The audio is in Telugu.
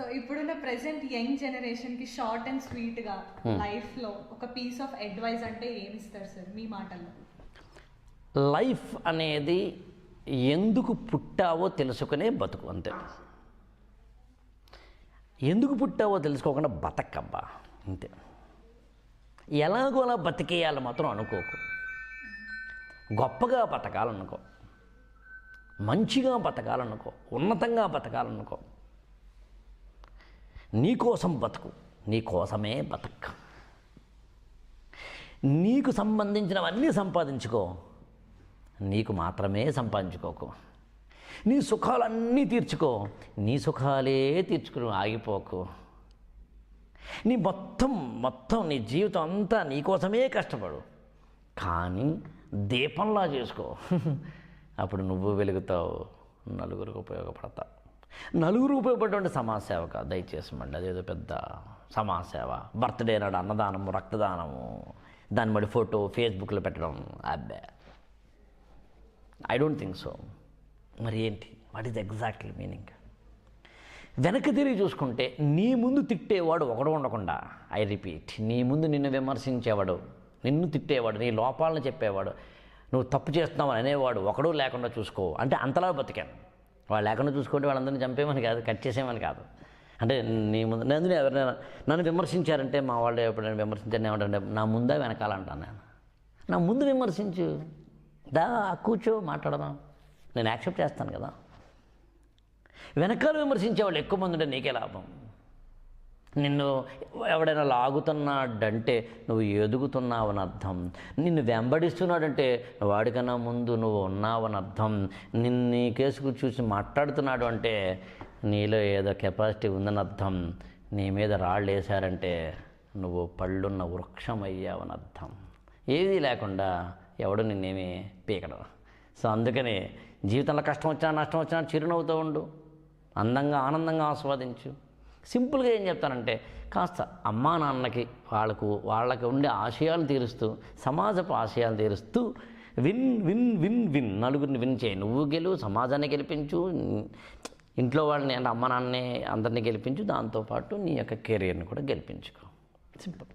ఇప్పుడున్న ప్రెసెంట్ యంగ్ జనరేషన్కి షార్ట్ అండ్ స్వీట్గా లైఫ్లో ఒక పీస్ ఆఫ్ అడ్వైస్ అంటే ఏమి ఇస్తారు సార్ మీ మాటల్లో. లైఫ్ అనేది ఎందుకు పుట్టావో తెలుసుకునే బతుకు అంతే. ఎందుకు పుట్టావో తెలుసుకోకుండా బతకబ్బా అంతే. ఎలాగోలా బతికేయాలి మాత్రం అనుకోకు. గొప్పగా బతకాలనుకో. మంచిగా బతకాలనుకో. ఉన్నతంగా బతకాలనుకో. నీకోసం బతుకు నీ కోసమే బతక. నీకు సంబంధించినవన్నీ సంపాదించుకో నీకు మాత్రమే సంపాదించుకోకు. నీ సుఖాలన్నీ తీర్చుకో నీ సుఖాలే తీర్చుకుని ఆగిపోకు. నీ మొత్తం మొత్తం నీ జీవితం అంతా నీకోసమే కష్టపడు. కానీ దీపంలా చేసుకో. అప్పుడు నువ్వు వెలుగుతావు నలుగురికి ఉపయోగపడతావు. నలుగురు ఉపయోగపడేటువంటి సమాజసేవక దయచేసి మండి అదేదో పెద్ద సమాజ సేవ బర్త్డే నాడు అన్నదానము రక్తదానము దాన్ని బట్టి ఫోటో ఫేస్బుక్లో పెట్టడం అబ్బే. ఐ డోంట్ థింక్ సో మరి ఏంటి? వాట్ ఈజ్ ఎగ్జాక్ట్లీ మీనింగ్ వెనక్కి తిరిగి చూసుకుంటే నీ ముందు తిట్టేవాడు ఒకడు ఉండకుండా ఐ రిపీట్ నీ ముందు నిన్ను విమర్శించేవాడు నిన్ను తిట్టేవాడు నీ లోపాలను చెప్పేవాడు నువ్వు తప్పు చేస్తున్నావు అని అనేవాడు ఒకడు లేకుండా చూసుకో. అంటే అంతలా బతికాను. వాళ్ళు లేకుండా చూసుకుంటే వాళ్ళందరినీ చంపేమని కాదు కట్ చేసేమని కాదు. అంటే నీ ముందు నేను ఎవరైనా నన్ను విమర్శించారంటే మా వాళ్ళు ఎప్పుడైనా విమర్శించారు ఏమంటే నా ముందా వెనకాలంటాను నేను. నా ముందు విమర్శించు. దా కూర్చో మాట్లాడదాం. నేను యాక్సెప్ట్ చేస్తాను కదా. వెనకాల విమర్శించే వాళ్ళు ఎక్కువ మంది ఉంటే నీకే లాభం. నిన్ను ఎవడైనా లాగుతున్నాడంటే నువ్వు ఎదుగుతున్నావని అర్థం. నిన్ను వెంబడిస్తున్నాడంటే వాడికన్నా ముందు నువ్వు ఉన్నావని అర్థం. నిన్ను నీ కేసుకు చూసి మాట్లాడుతున్నాడు అంటే నీలో ఏదో కెపాసిటీ ఉందని అర్థం. నీ మీద రాళ్ళు వేశారంటే నువ్వు పళ్ళున్న వృక్షం అయ్యావని అర్థం. ఏది లేకుండా ఎవడు నిన్నేమి పీకడం. సో అందుకని జీవితంలో కష్టం వచ్చినా నష్టం వచ్చినా చిరునవ్వుతూ ఉండు. అందంగా ఆనందంగా ఆస్వాదించు. సింపుల్గా ఏం చెప్తానంటే కాస్త అమ్మా నాన్నకి వాళ్ళకు వాళ్ళకి ఉండే ఆశయాలు తీరుస్తూ సమాజపు ఆశయాలు తీరుస్తూ విన్ విన్ విన్ విన్ నలుగురిని విన్ చేయి. నువ్వు గెలువు సమాజాన్ని గెలిపించు ఇంట్లో వాళ్ళని అంటే అమ్మ నాన్న అందరినీ గెలిపించు దాంతోపాటు నీ యొక్క కెరీర్ని కూడా గెలిపించుకో. సింపుల్.